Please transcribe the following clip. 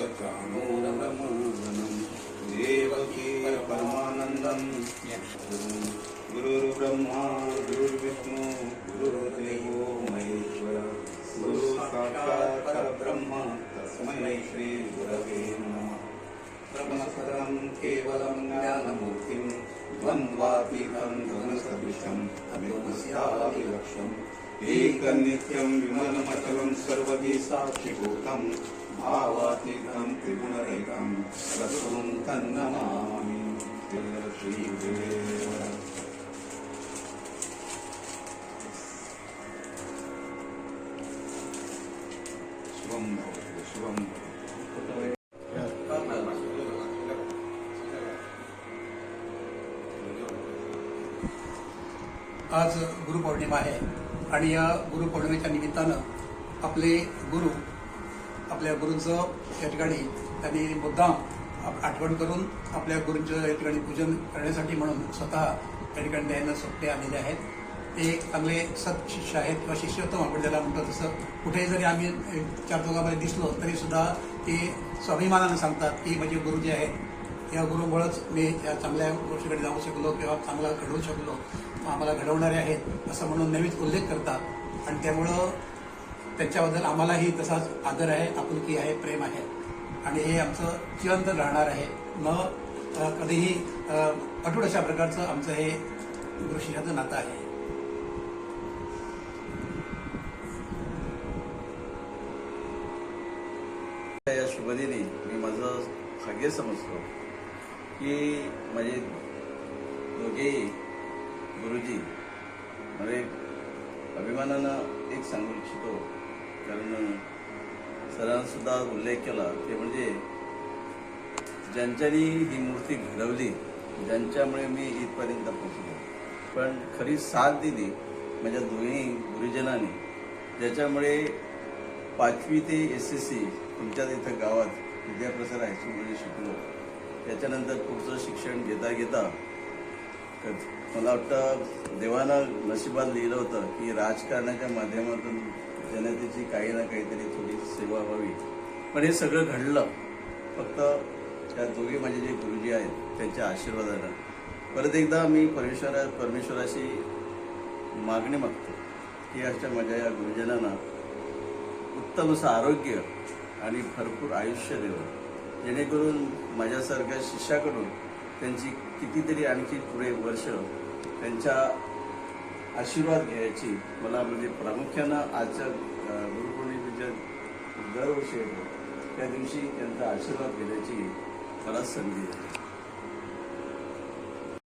सचानोरमोदनं देवकी परमानन्दं गुरुर्ब्रह्मा गुरुर्विष्णु गुरुर्देवो महेश्वर गुरु साक्षात् परब्रह्म तस्मै श्री गुरवे नमः. ब्रह्मसदं केवलं ज्ञानमूर्तिं द्वन्द्वातीतं ध्वनसदृशं तमेवस्यापि लक्ष्यम् एकनित्यं विमलमचलं सर्वदि साक्षिभूतम् भावातीतं त्रिगुणरहितं रसुं तन्नमामि श्रीदेव शिवं भवतु शिवं भवतु आज गुरुपौर्णिमा आहे. आणि या गुरुपौर्णिमेच्या निमित्तानं आपले गुरु आपल्या गुरूंचं या ठिकाणी त्यांनी मुद्दाम आप- आठवण करून आपल्या गुरूंचं या ठिकाणी पूजन करण्यासाठी म्हणून स्वतः या ठिकाणी त्यांना सोपटे आलेले आहेत. ते चांगले सत्शिष्य आहेत किंवा शिष्योत्तम आपण ज्याला म्हणतो तसं. कुठेही जरी आम्ही चार दोघांमध्ये दिसलो तरी सुद्धा ते स्वाभिमानानं सांगतात की म्हणजे गुरु जे आहेत या गुरुमुळंच मी या चांगल्या गोष्टीकडे जाऊ शकलो किंवा चांगला घडवू शकलो. आम्हाला घडवणारे आहेत असं म्हणून नेहमीच उल्लेख करतात. आणि त्यामुळं त्याच्याबद्दल आम्हालाही तसाच आदर आहे आपुलकी आहे प्रेम आहे. आणि हे आमचं चिरंत राहणार आहे. न कधीही अटूट अशा प्रकारचं आमचं हे गुरुशिष्याचं नातं आहे. या शुभदिनी मी माझं भाग्य समजतो की माझे दोघेही गुरुजी म्हणजे अभिमानानं एक सांगू इच्छितो. सरांसुद्धा उल्लेख केला. ते म्हणजे ज्यांच्यानी ही मूर्ती घडवली ज्यांच्यामुळे मी इथपर्यंत पोहोचलो. पण खरी साथ दिली माझ्या दोन्ही गुरुजनांनी. ज्याच्यामुळे पाचवी ते एस एस सी तुमच्याच इथं गावात विद्याप्रसार हायस्कूलमध्ये शिकलो. त्याच्यानंतर पुढचं शिक्षण घेता घेता मला वाटतं देवानं नशिबात लिहिलं होतं की राजकारणाच्या माध्यमातून जनतेची काही ना काहीतरी थोडी व्हावी पण हे सगळं घडलं. फक्त त्या दोघे माझे जे गुरुजी आहेत त्यांच्या आशीर्वादानं. परत एकदा मी परमेश्वरा परमेश्वराशी मागणी मागतो की अशा माझ्या या गुरुजनांना उत्तम असं आरोग्य आणि भरपूर आयुष्य देवं. जेणेकरून माझ्यासारख्या शिष्याकडून त्यांची कितीतरी आणखी पुढे वर्ष त्यांच्या आशीर्वाद घ्यायची मला म्हणजे प्रामुख्यानं आजच्या गुरुपौर्णिमेच्या दरवर्षी त्या दिवशी त्यांचा आशीर्वाद घेण्याची मला संधी आहे.